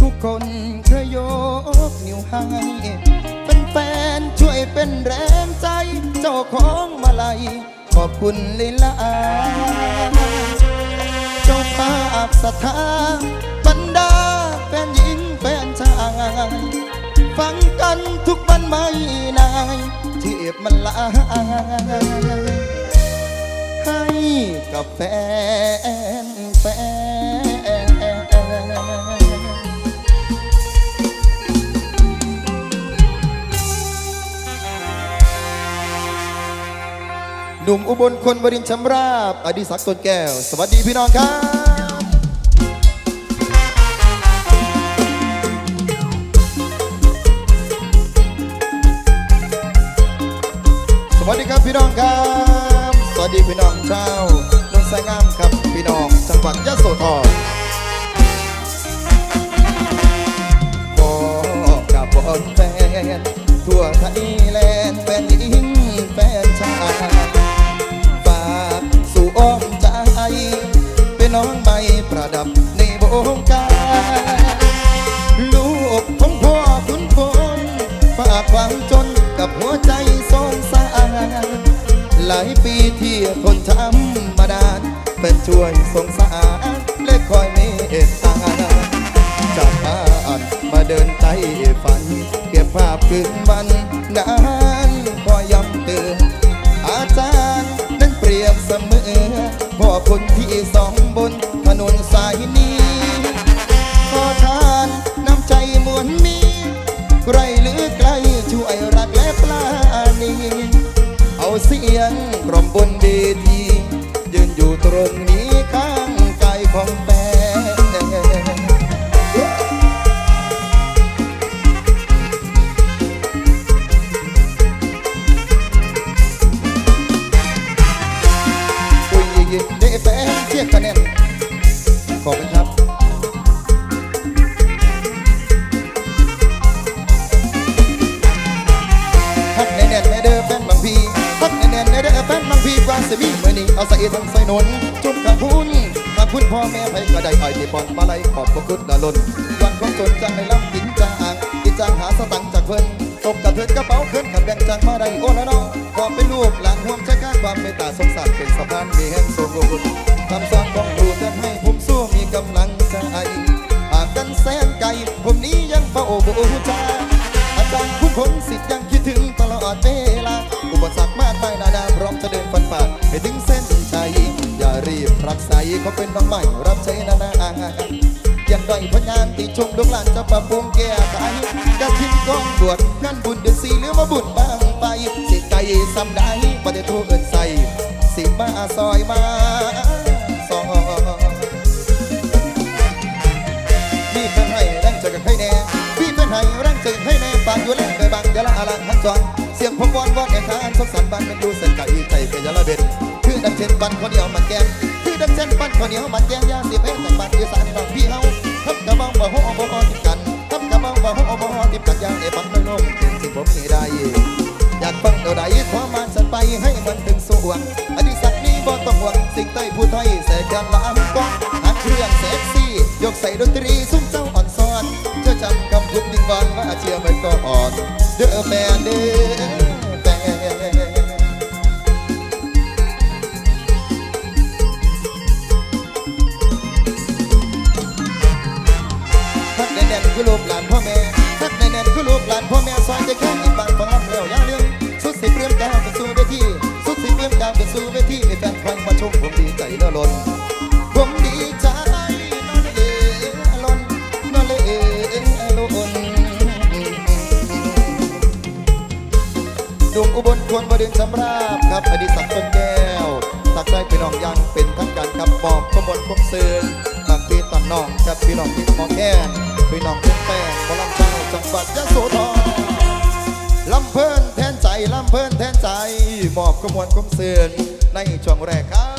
ทุกคนเคยยกนิ้วให้เป็นแฟนช่วยเป็นแรงใจ เจ้าของมาลัย ขอบคุณเลยล่ะเจ้าภาพศรัทธาบรรดาแฟนหญิงแฟนชายฟังกันทุกวันไม่นายเทียบมันลายให้กับแฟนแฟน หนุ่มอุบลคนบรินชำราบ อดิศักดิ์ตนแก้ว สวัสดีพี่น้องครับสวัสดีครับพี่น้องครับ สวัสดีพี่น้องชาวนนทสายงามครับพี่น้องจังหวัดยะโสธรขอกราบขอบแฟนทั่วไทยแลนด์แฟนห น้องใบประดับในวงการลูกของพ่อคุณคนฝากความจนกับหัวใจสงสารหลายปีที่ทนทำมานานเป็นช่วยสงสารและคอยเมตตาจากบ้านมาเดินใจฝัน เก็บภาพคืนวันนานคอยย้ำเตือน่อคนที่สองบนถนนสายนี้ ขอทานน้ำใจมวลมีใครหรือไกลช่วยรักและปลานีเอาเสียงกล่อมบนุกับพุนกับพุนพ่อแม่ไผก็ได้ไอ้ที่ปอนมาไล่ขอบพระคุณละล้นวันของจนจังในลำกินจางกินจางหาสตังค์จากเพิ่นตกกระเทินกระเป๋าเขึ้นขับแบ่งจังมาได้โอ้ละน้องขอเป็นลูกหลานห่วงใจก้าความเมตตาสงสารเป็นสะพานมีแห่งทรงกุลคำสอนของครูจะให้ผมสู้มีกำลังใจห่างกันแสนไกลผมนี้ยังเฝ้าบูชาอาจารย์ผู้คนสิทธิ์ยังคิดถึงตลอดเวลาอุปสรรคมากมายนานาพร้อมจะเดินฟันฝ่าให้ถึงเส้นชัย รีบรักใสเขาเป็นน้องใหม่รับใช้นานายังด้อยพยานติชมลูกหลานจะปรับปรุงแก้ไขกระทิ้งกองบวชงานบุญเดือนสี่หรือมาบุญบางไปสิไก่ซ้ำได้ประเดี๋ยวโทรเอินใส่สิมาซอยมาซอยมีเพื่อนให้แรงใจกันให้แน่มีเพื่อนให้แรงใจกันให้แน่ปานอยู่แรงเคยบางยะละอาลังหันจอนเสียงผมวอนวอนแอนทานสงสารบ้านเป็นดูเส้นไก่ใจเป็นยะละเบ็ด นปันคนเดียวมันแกงคือดังเช่นปันคนเดียวมันแกงยาเสียเพชรจากบ้านอีสานบางพี่เฮาทับกระบังบ่โหบ่ฮอติดกันทับกระบังบ่โหบ่ฮอติดกันยาเอปังไม่ลงเป็นสิ่งผมมีได้อยากฟังเท่าใดความมันสันไปให้มันถึงสวงอดีศักดิ์นี้บ่ต้องห่วงสิ่งใต้ผู้ไทยแสกันละอันกว้างหักเครื่องเซ็กซี่ยกใส่ดนตรีซุ้าวเป็นสู่เวทีมีแฟนคลังมาชมผมดีใจเลื่อล้นผมดีใจนอนเอล้นนอนเอล้นดุงอุบลควรมาเดินสำราบครับอดีศักต้นแก้วสักได้พี่น้องยังเป็นทั้งการกับบอกขบวนคมเสือตักพี่ตันน้องกับพี่น้องที่หมอแก่พี่น้องทุกแป้งพลังเจ้าจังหวัดยะโสธรลำเพลินแทนใจลำเพลินแทน มอบขมวลคมเสือในช่วงแรกครับ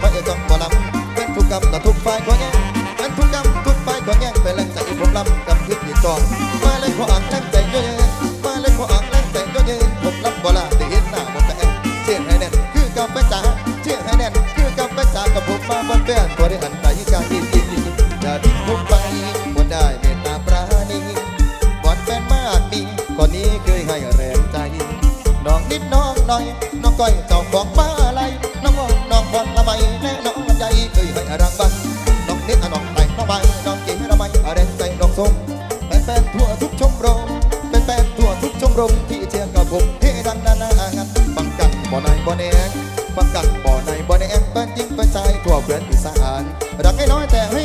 เอกต้องบ่ลำเป็นทุกกรรมต่อทุกฝ่ายขอแย่งเป็นทุกกรรมทุกฝ่ายขอแย่งเป็นแรงใจผมลำกับคิดที่จองมาเลยขออ่างแรงใจเยอะๆมาเลยขออ่างแรงใจเยอะๆผมลำบ่ลาได้เห็นหน้าบ่แต่เชื่อให้แน่นคือกาแฟจ๋าเชื่อให้แน่นคือกาแฟจ๋ากับผมมาบนแป้นตัวได้หันใจการยินยินยินอย่าทิ้งผมไปบ่ได้เมตตาปราณีบอดแฟนมากมีคนนี้เคยให้แรงใจน้องนิดน้องหน่อยน้องก้อยเจ้าของบ้าน บอลละไมแน่น้องลำใหญ่เคยให้รางวัลน้องนิดอะน้องไต่น้องใบน้องเก๋ละไมแรงใจน้องสมแฟนๆทั่วทุกชมรมเป็นแฟนทั่วทุกชมรมที่เชียร์กับผมเฮดังนานานฟังกันบ่ในบ่อแนงฟังกันบ่ในบ่อแนงเป็นจริงเป็นใจทั่วเพื่อนอีสานรักให้น้อยแต่ให้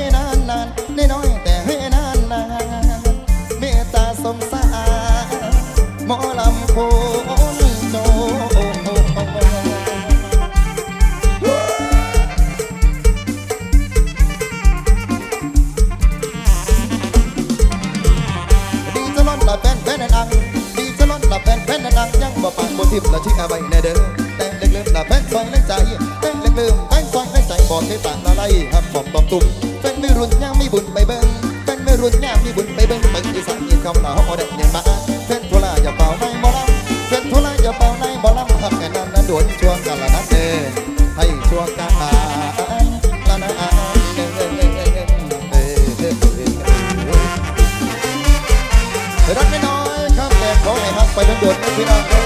บอกตอมตุ่มแฟนไม่รุ่นยังไมีบุญไปเบิ่งแฟนไม่รุ่นยังไมีบุญไปเบิ่งเบิ่งอีสานยินคำละเฮาได้เนี่ยมาแฟนโทุลาอย่าเป่าในบ่ลำแฟนโทุลาอย่าเป่าในบ่ลำทำแค่นั้นนั้นโดนช่วงกันละนะเดอให้ช่วงกันละนะเด้อเออเออเออรักน้อยๆครับแต่ขอให้ฮักไปทั้งโดดนะพี่น้องเอ้ย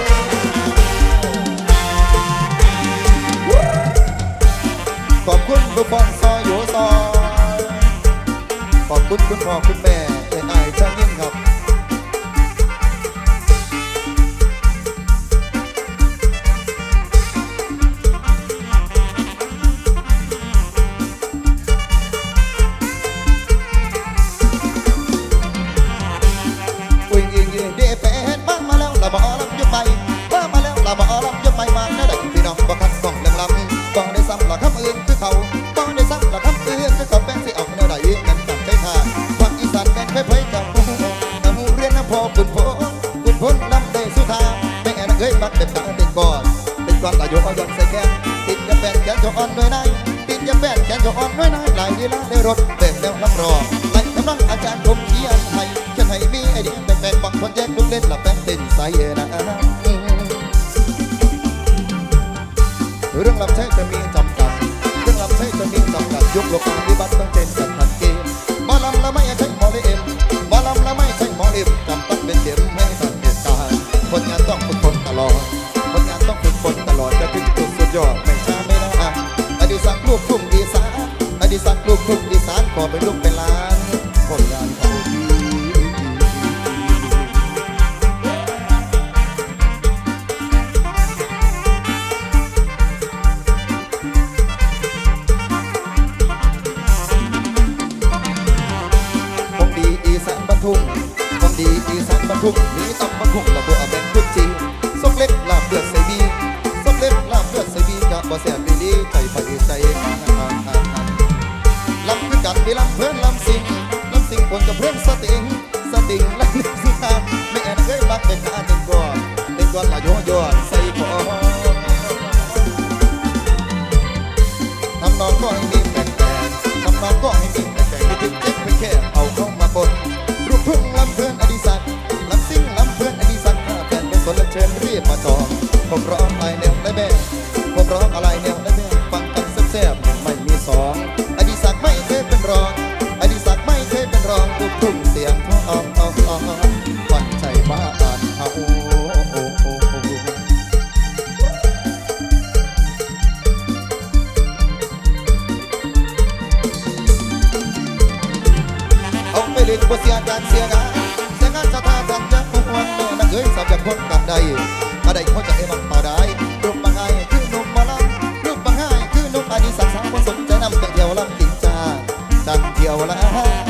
ขอบคุณผู้ปองซอยอยู่ซอยขอบ คุณคุณพ่อคุณแม่เอ็นไอช่างยิ่งครับ รับรองไล่กำลังอาจารย์ผมเขียนให้เขียนให้มีไอเดียแบ่งๆบางคนแยกลูกเล่นละแป้งเต้นใส่นะเรื่องลำใช้จะมีจำกัด เรื่องลำใช้จะมีจำกัดยกโลกาวิบัติต้องเจนกันทันเกมหมาลำละไม่ใช่หมอเลมหมาลำละไม่ใช่หมอเลมจำต้องเป็นเข็มให้ทันเหตุการณ์ผลงานต้องฝึกฝนตลอดผลงานต้องฝึกฝนตลอดจะถึงจุดสุดยอดไม่ช้าไม่นานอดีศักดิ์ลูกทุ่งอีสานอดีศักดิ์ลูกทุ่งอีสาน ขอเป็นลูกเป็นล้านผลงานเขาดีของดีอีสานบรรทุกของดีอีสานบรรทุกมีตำบรรทุกระบบ ล่นบ่เสียการเสียงานเสียงานจะท่าทำยังคงวันแม่นักเอ้ยสาวจากคนกันใดมาได้เขาจะเอ็มันต่อได้รูปบางไงคือนุ่มมาลำรูปบางไงคือนุ่มอดีศักสาวคนสนใจนำแต่เดียวลำกินจ้าจังเดียวละ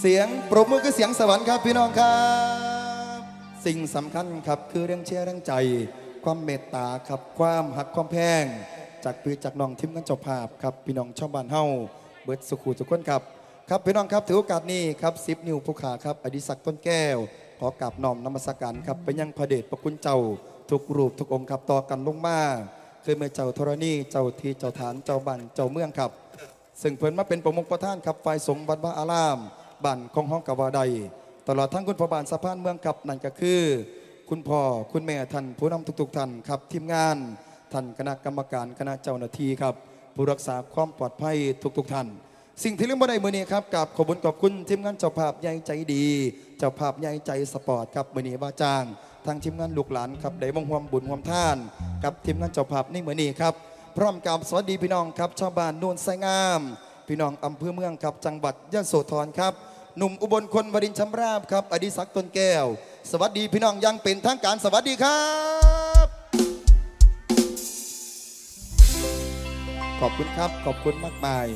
เสียงปรบมือคือเสียงสวรรค์ครับพี่น้องครับ สิ่งสำคัญครับคือเรื่องเชื่อเรื่องใจ ความเมตตาครับความหักความแพง จากพี่จากน้องทีมกันเจ้าภาพครับพี่น้องชาวบ้านเฮาเบิดสุขุทุกคนครับครับพี่น้องครับถือโอกาสนี้ครับสิบนิ้วผู้ขาครับอดิศักดิ์ต้นแก้ว ขอกราบน้อมนมัสการครับไปยังพระเดชพระคุณเจ้า ทุกรูปทุกองค์ครับต่อกันลงมาเคยเมื่อเจ้าธรณีเจ้าทีเจ้าฐานเจ้าบ้านเจ้าเมืองครับ ซึ่งเพิ่นมาเป็นประมุขประธานครับฝ่ายสงฆ์วัดบ้าอาราม บ้านของห้องกบวาใดตลอดทั้งคุณพ่อบานสะพานเมืองครับนั่นก็คือ คุณพ่อคุณแม่ท่านผู้นำทุกๆท่านครับทีมงานท่านคณะกรรมการคณะเจ้าหน้าที่ครับ ผู้รักษาความปลอดภัยทุกๆท่าน สิ่งที่ลืมบ่ได้มือนี้ครับกับขอบคุญขอบคุณทีมงานเจ้าภาพใหญ่ใจดี เจ้าภาพใหญ่ใจสปอร์ตครับมือนี้ว่าจ้างทางทีมงานลูกหลานครับได้มงความบุญความท่าน กับทีมงานเจ้าภาพในมือนี้ครับพร้อมกับสวัสดีพี่น้องครับชาวบ้านโนนไซงาม พี่น้องอำเภอเมืองครับจังหวัดยะโสธรครับ หนุ่มอุบลคนวรินชำราบครับ อดิศักดิ์ต้นแก้ว สวัสดีพี่น้องยังเป็นทางการสวัสดีครับ ขอบคุณครับ ขอบคุณมากมาย